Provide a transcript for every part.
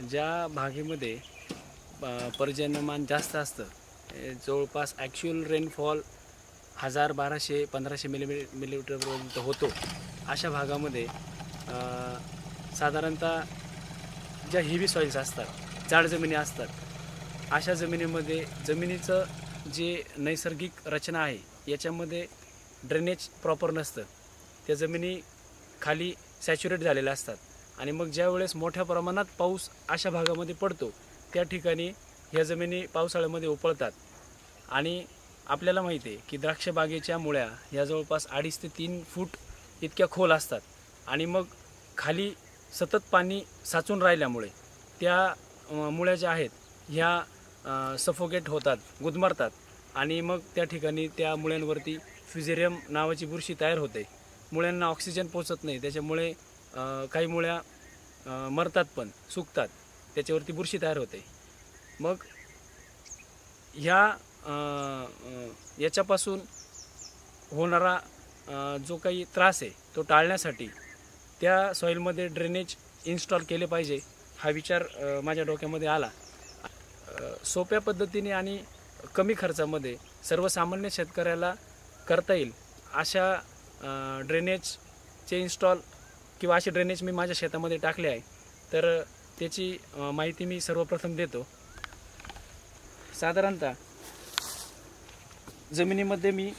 ज्या भागेमध्ये पर्जन्यमान जास्त असतं जवळपास ॲक्च्युअल रेनफॉल हजार बाराशे पंधराशे मिलीमी मिलीमीटरपर्यंत होतो. अशा भागामध्ये साधारणतः ज्या हेवी सॉईल्स असतात जाड जमिनी असतात अशा जमिनीमध्ये जमिनीचं जे नैसर्गिक रचना आहे याच्यामध्ये ड्रेनेज प्रॉपर नसतं. त्या जमिनी खाली सॅच्युरेट झालेल्या असतात. आणि मग ज्या वेळेस मोठ्या प्रमाणात पाऊस अशा भागामध्ये पडतो त्या ठिकाणी ह्या जमिनी पावसाळ्यामध्ये उपळतात. आणि आपल्याला माहिती आहे की द्राक्ष बागेच्या मुळ्या ह्या जवळपास अडीच ते तीन फूट इतक्या खोल असतात. आणि मग खाली सतत पाणी साचून राहिल्यामुळे त्या मुळ्या ज्या आहेत ह्या सफोकेट होतात गुदमरतात. आणि मग त्या ठिकाणी त्या मुळ्यांवरती फ्युजेरियम नावाची बुरशी तयार होते. मुळ्यांना ऑक्सिजन पोचत नाही त्याच्यामुळे काही मुळ्या मरतात पण सुकतात. त्याच्यावरती बुरशी तयार होते. मग ह्या याच्यापासून होणारा जो काही त्रास आहे तो टाळण्यासाठी त्या सॉईलमध्ये ड्रेनेज इन्स्टॉल केले पाहिजे हा विचार माझ्या डोक्यामध्ये आला. सोप्या पद्धतीने आणि कमी खर्चामध्ये सर्वसामान्य शेतकऱ्याला करता येईल अशा ड्रेनेजचे इन्स्टॉल किंवा असे ड्रेनेज मी माझ्या शेतामध्ये टाकले आहे तर त्याची माहिती मी सर्वप्रथम देतो. साधारणतः जमिनीमध्ये मी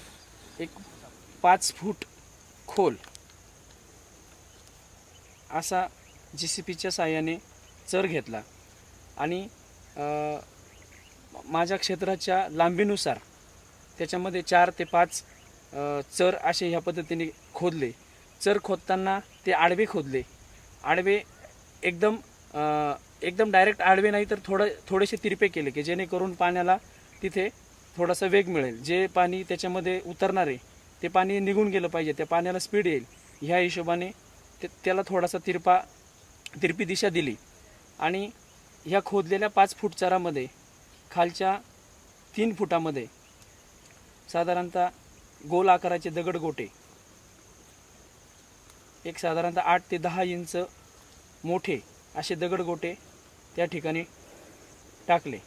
एक पाच फूट खोल असा जी सी पीच्या साह्याने चर घेतला आणि माझ्या क्षेत्राच्या लांबीनुसार त्याच्यामध्ये चार ते पाच चर असे ह्या पद्धतीने खोदले. चर खोदताना ते आडवे खोदले. आडवे एकदम एकदम डायरेक्ट आडवे नाही तर थोडं थोडेसे तिरपे केले की जेणेकरून पाण्याला तिथे थोडासा वेग मिळेल. जे पाणी त्याच्यामध्ये उतरणार आहे ते पाणी निघून गेलं पाहिजे त्या पाण्याला स्पीड येईल. ह्या हिशोबाने ते त्याला थोडासा तिरपा तिरपी दिशा दिली. आणि ह्या खोदलेल्या पाच फूट चारामध्ये खालच्या तीन फुटामध्ये साधारणतः गोल आकाराचे दगड गोटे एक साधारणतः आठ ते दहा इंच मोठे असे दगडगोटे त्या ठिकाणी टाकले.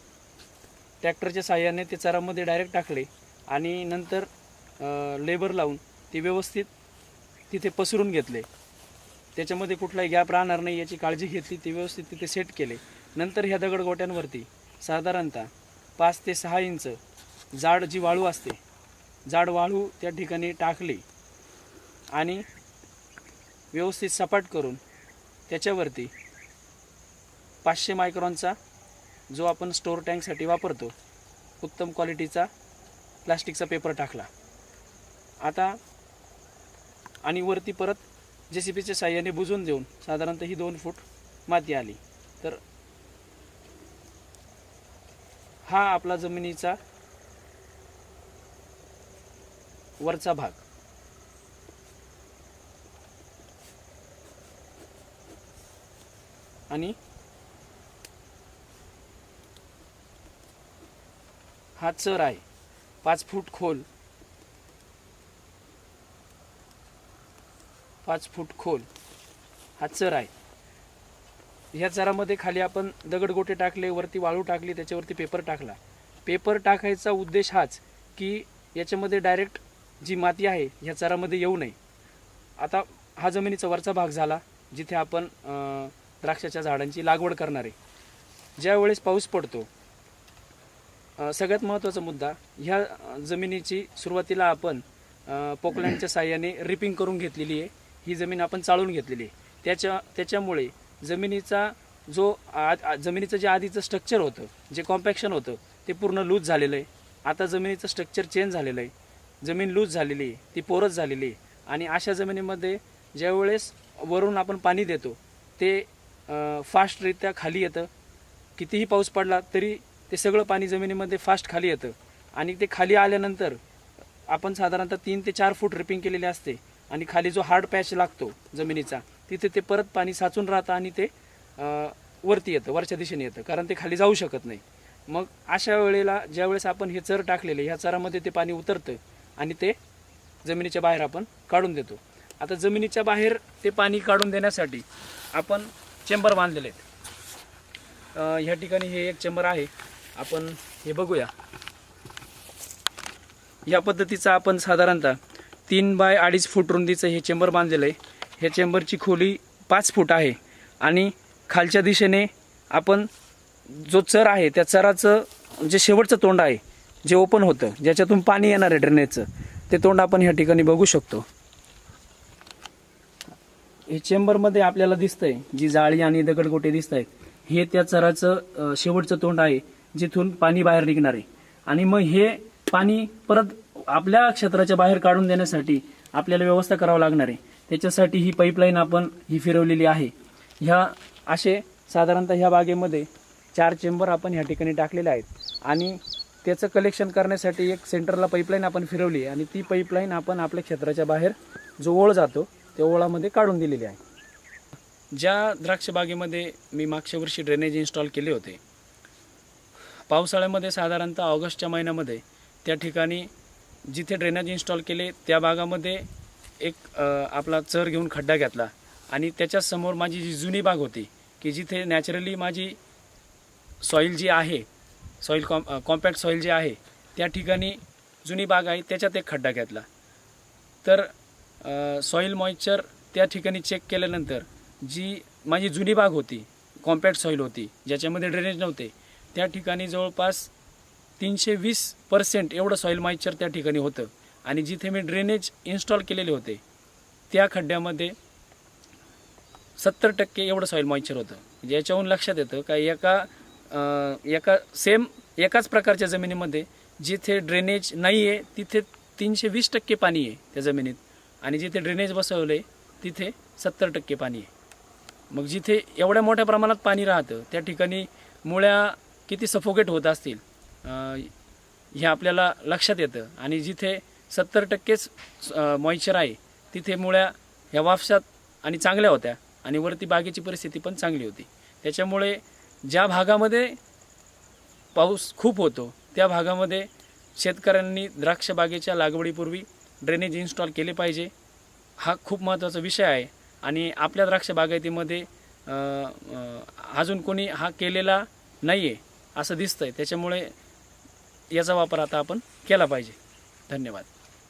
ट्रॅक्टरच्या साह्याने ते चरामध्ये डायरेक्ट टाकले आणि नंतर लेबर लावून ते व्यवस्थित तिथे पसरून घेतले. त्याच्यामध्ये कुठलाही गॅप राहणार नाही याची काळजी घेतली ते व्यवस्थित तिथे सेट केले. नंतर ह्या दगडगोट्यांवरती साधारणतः पाच ते सहा इंच जाड जी वाळू असते जाड वाळू त्या ठिकाणी टाकली आणि व्यवस्थित सपाट करून त्याच्यावरती पाचशे मायक्रॉनचा जो आपण स्टोर टँकसाठी वापरतो उत्तम क्वालिटीचा प्लास्टिकचा पेपर टाकला. आता आणि वरती परत जे सी पीच्या साह्याने बुजून देऊन साधारणतः ही दोन फूट माती आली. तर हा आपला जमिनीचा वरचा भाग. आणि हा चर आहे. पाच फूट खोल. पाच फूट खोल. हा चर आहे. ह्या चरामध्ये खाली आपण दगडगोटे टाकले वरती वाळू टाकली त्याच्यावरती पेपर टाकला. पेपर टाकायचा उद्देश हाच की याच्यामध्ये डायरेक्ट जी माती आहे ह्या चरामध्ये येऊ नये. आता हा जमिनीचा वरचा भाग झाला जिथे आपण द्राक्षाच्या झाडांची लागवड करणारे. ज्यावेळेस ज्या वेळेस पाऊस पडतो सगळ्यात महत्त्वाचा मुद्दा ह्या जमिनीची सुरुवातीला आपण पोकलँडच्या साह्याने रिपिंग करून घेतलेली आहे. ही जमीन आपण चाळून घेतलेली आहे. त्याच्या त्याच्यामुळे जमिनीचा जो आ आ- जमिनीचं जे आधीचं स्ट्रक्चर होतं जे कॉम्पॅक्शन होतं ते पूर्ण लूज झालेलं आहे. आता जमिनीचं स्ट्रक्चर चेंज झालेलं आहे. जमीन लूज झालेली आहे. ती पोरच झालेली आहे. आणि अशा जमिनीमध्ये ज्यावेळेस वरून आपण पाणी देतो ते फास्टरित्या खाली येतं. कितीही पाऊस पडला तरी ते सगळं पाणी जमिनीमध्ये फास्ट खाली येतं. आणि ते खाली आल्यानंतर आपण साधारणतः तीन ते चार फूट रिपिंग केलेले असते. आणि खाली जो हार्ड पॅच लागतो जमिनीचा तिथे ते परत पाणी साचून राहतं आणि ते वरती येतं वरच्या दिशेने येतं. कारण ते खाली जाऊ शकत नाही. मग अशा वेळेला ज्यावेळेस आपण हे चर टाकलेले ह्या चरामध्ये ते पाणी उतरतं आणि ते जमिनीच्या बाहेर आपण काढून देतो. आता जमिनीच्या बाहेर ते पाणी काढून देण्यासाठी आपण चेंबर बांधलेले आहेत. ह्या ठिकाणी हे एक चेंबर आहे. आपण हे बघूया. या पद्धतीचा आपण साधारणतः तीन बाय अडीच फूट रुंदीचं हे चेंबर बांधलेलं आहे. ह्या चेंबरची खोली पाच फूट आहे. आणि खालच्या दिशेने आपण जो चर आहे त्या चराचं जे शेवटचं तोंड आहे जे ओपन होतं ज्याच्यातून पाणी येणार आहे ड्रेनेजचं ते तोंड आपण ह्या ठिकाणी बघू शकतो. हे चेंबरमध्ये आपल्याला दिसतंय जी जाळी आणि दगडगोटे दिसत आहेत हे त्या चराचं शेवटचं तोंड आहे जिथून पाणी बाहेर निघणार आहे. आणि मग हे पाणी परत आपल्या क्षेत्राच्या बाहेर काढून देण्यासाठी आपल्याला व्यवस्था करावं लागणार आहे. त्याच्यासाठी ही पाईपलाईन आपण ही फिरवलेली आहे. ह्या असे साधारणतः ह्या बागेमध्ये चार चेंबर आपण ह्या ठिकाणी टाकलेले आहेत. आणि त्याचं कलेक्शन करण्यासाठी एक सेंटरला पाईपलाईन आपण फिरवली आहे. आणि ती पाईपलाईन आपण आपल्या क्षेत्राच्या बाहेर जो ओळ जातो त्या ओळामध्ये काढून दिलेली आहे. ज्या द्राक्ष बागेमध्ये मी मागच्या वर्षी ड्रेनेज इन्स्टॉल केले होते पावसाळ्यामध्ये साधारणतः ऑगस्टच्या महिन्यामध्ये त्या ठिकाणी जिथे ड्रेनेज इन्स्टॉल केले त्या भागामध्ये एक आपला चर घेऊन खड्डा घेतला आणि त्याच्यासमोर माझी जी जुनी बाग होती की जिथे नॅचरली माझी सॉईल जी आहे सॉईल कॉम कॉम्पॅक्ट सॉईल जी आहे त्या ठिकाणी जुनी बाग आहे त्याच्यात एक खड्डा घेतला. तर सॉईल मॉइश्चर त्या ठिकाणी चेक केल्यानंतर जी माझी जुनी बाग होती कॉम्पॅक्ट सॉईल होती ज्याच्यामध्ये ड्रेनेज नव्हते त्या ठिकाणी जवळपास तीनशे वीस पर्सेंट एवढं सॉईल मॉइश्चर त्या ठिकाणी होतं. आणि जिथे मी ड्रेनेज इन्स्टॉल केलेले होते त्या खड्ड्यामध्ये सत्तर टक्के एवढं सॉईल मॉइश्चर होतं. म्हणजे याच्याहून लक्षात येतं का एका एका सेम एकाच प्रकारच्या जमिनीमध्ये जिथे ड्रेनेज नाही आहे तिथे तीनशे वीस टक्के पाणी आहे त्या जमिनीत. आणि जिथे ड्रेनेज बसवले तिथे सत्तर टक्के पाणी आहे. मग जिथे एवढ्या मोठ्या प्रमाणात पाणी राहतं त्या ठिकाणी मुळ्या किती सफोकेट होत असतील हे आपल्याला लक्षात येतं. आणि जिथे सत्तर टक्केच मॉइश्चर आहे तिथे मुळ्या ह्या वापशात आणि चांगल्या होत्या. आणि वरती बागेची परिस्थिती पण चांगली होती. त्याच्यामुळे ज्या भागामध्ये पाऊस खूप होतो त्या भागामध्ये शेतकऱ्यांनी द्राक्ष बागेच्या लागवडीपूर्वी ड्रेनेज इन्स्टॉल केले पाहिजे. हा खूप महत्त्वाचा विषय आहे. आणि आपल्या द्राक्ष बागायतीमध्ये अजून कोणी हा केलेला नाही आहे असं दिसतंय. त्याच्यामुळे याचा वापर आता आपण केला पाहिजे. धन्यवाद.